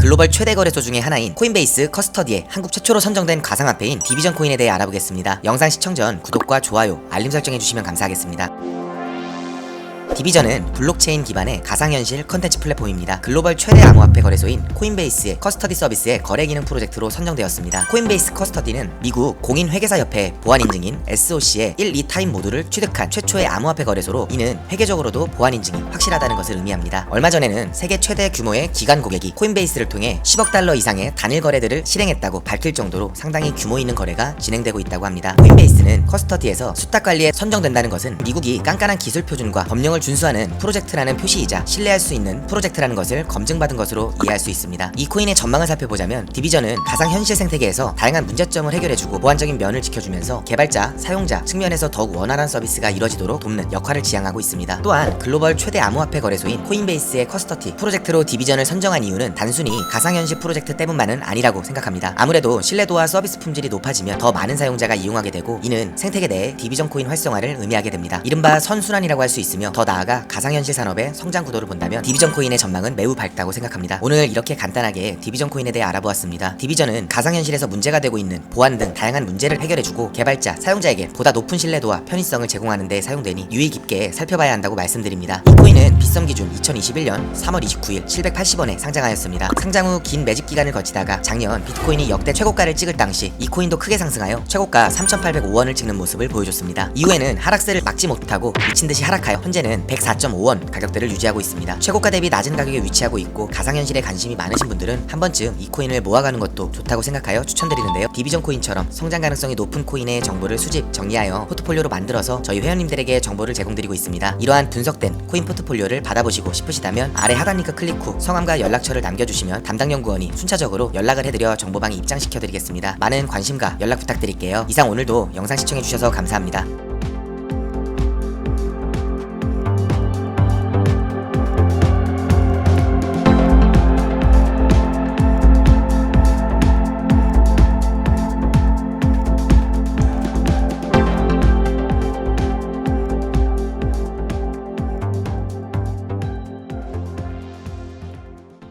글로벌 최대 거래소 중에 하나인 코인베이스 커스터디에 한국 최초로 선정된 가상화폐인 디비전 코인에 대해 알아보겠습니다. 영상 시청 전 구독과 좋아요, 알림 설정해 주시면 감사하겠습니다. 디비전은 블록체인 기반의 가상현실 컨텐츠 플랫폼입니다. 글로벌 최대 암호화폐 거래소인 코인베이스의 커스터디 서비스의 거래 기능 프로젝트로 선정되었습니다. 코인베이스 커스터디는 미국 공인회계사협회 보안 인증인 SOC의 1, 2 타임 모두를 취득한 최초의 암호화폐 거래소로 이는 회계적으로도 보안 인증이 확실하다는 것을 의미합니다. 얼마 전에는 세계 최대 규모의 기관 고객이 코인베이스를 통해 10억 달러 이상의 단일 거래들을 실행했다고 밝힐 정도로 상당히 규모 있는 거래가 진행되고 있다고 합니다. 코인베이스는 커스터디에서 수탁 관리에 선정된다는 것은 미국이 깐깐한 기술 표준과 법령을 준수하는 프로젝트라는 표시이자 신뢰할 수 있는 프로젝트라는 것을 검증받은 것으로 이해할 수 있습니다. 이 코인의 전망을 살펴보자면 디비전은 가상 현실 생태계에서 다양한 문제점을 해결해주고 보안적인 면을 지켜주면서 개발자, 사용자 측면에서 더욱 원활한 서비스가 이뤄지도록 돕는 역할을 지향하고 있습니다. 또한 글로벌 최대 암호화폐 거래소인 코인베이스의 커스터티 프로젝트로 디비전을 선정한 이유는 단순히 가상현실 프로젝트 때문만은 아니라고 생각합니다. 아무래도 신뢰도와 서비스 품질이 높아지면 더 많은 사용자가 이용하게 되고 이는 생태계 내에 디비전 코인 활성화를 의미하게 됩니다. 이른바 선순환이라고 할 수 있으며 더 나아가 가상현실 산업의 성장 구도를 본다면 디비전 코인의 전망은 매우 밝다고 생각합니다. 오늘 이렇게 간단하게 디비전 코인에 대해 알아보았습니다. 디비전은 가상현실에서 문제가 되고 있는 보안 등 다양한 문제를 해결해주고 개발자, 사용자에게 보다 높은 신뢰도와 편의성을 제공하는 데 사용되니 유의 깊게 살펴봐야 한다고 말씀드립니다. 이 코인은 비썸 기준 2021년 3월 29일 780원에 상장하였습니다. 상장 후 긴 매집 기간을 거치다가 작년 비트코인이 역대 최고가를 찍을 당시 이 코인도 크게 상승하여 최고가 3,805원을 찍는 모습을 보여줬습니다. 이후에는 하락세를 막지 못하고 미친 듯이 하락하여 현재는 104.5원 가격대를 유지하고 있습니다. 최고가 대비 낮은 가격에 위치하고 있고 가상현실에 관심이 많으신 분들은 한 번쯤 이 코인을 모아가는 것도 좋다고 생각하여 추천드리는데요. 디비전 코인처럼 성장 가능성이 높은 코인의 정보를 수집, 정리하여 포트폴리오로 만들어서 저희 회원님들에게 정보를 제공드리고 있습니다. 이러한 분석된 코인 포트폴리오를 받아보시고 싶으시다면 아래 하단 링크 클릭 후 성함과 연락처를 남겨주시면 담당 연구원이 순차적으로 연락을 해드려 정보방에 입장시켜드리겠습니다. 많은 관심과 연락 부탁드릴게요. 이상 오늘도 영상 시청해주셔서 감사합니다.